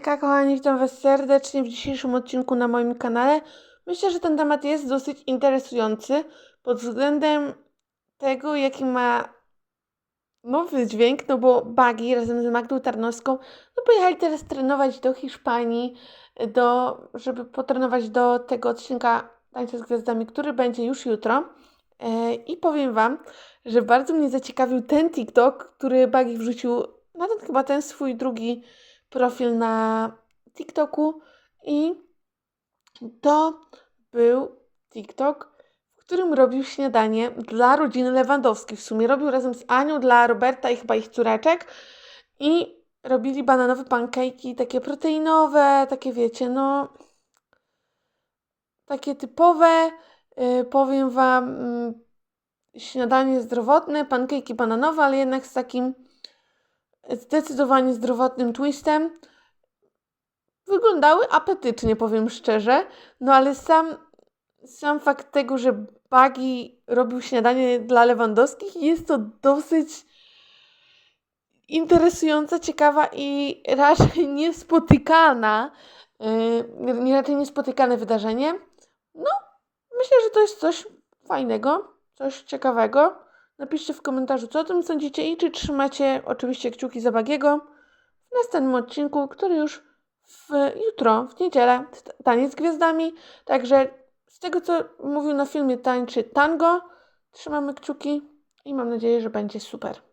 Hejka, kochani, witam Was serdecznie w dzisiejszym odcinku na moim kanale. Myślę, że ten temat jest dosyć interesujący pod względem tego, jaki ma nowy dźwięk, no bo Bagi razem z Magdą Tarnowską no pojechali teraz trenować do Hiszpanii, do, żeby potrenować do tego odcinka Tańca z Gwiazdami, który będzie już jutro. E, I powiem Wam, że bardzo mnie zaciekawił ten TikTok, który Bagi wrzucił na ten chyba ten swój drugi profil na TikToku i to był TikTok, w którym robił śniadanie dla rodziny Lewandowskich. W sumie robił razem z Anią dla Roberta i chyba ich córeczek i robili bananowe pankejki, takie proteinowe, takie wiecie, no takie typowe, yy, powiem Wam, yy, śniadanie zdrowotne, pankejki bananowe, ale jednak z takim zdecydowanie zdrowotnym twistem. Wyglądały apetycznie, powiem szczerze, no ale sam, sam fakt tego, że Bagi robił śniadanie dla Lewandowskich jest to dosyć interesująca, ciekawa i raczej niespotykana, yy, raczej niespotykane wydarzenie. No, myślę, że to jest coś fajnego, coś ciekawego. Napiszcie w komentarzu, co o tym sądzicie i czy trzymacie oczywiście kciuki za Bagiego w następnym odcinku, który już w, jutro, w niedzielę, taniec z gwiazdami. Także z tego, co mówił na filmie Tańczy Tango, trzymamy kciuki i mam nadzieję, że będzie super.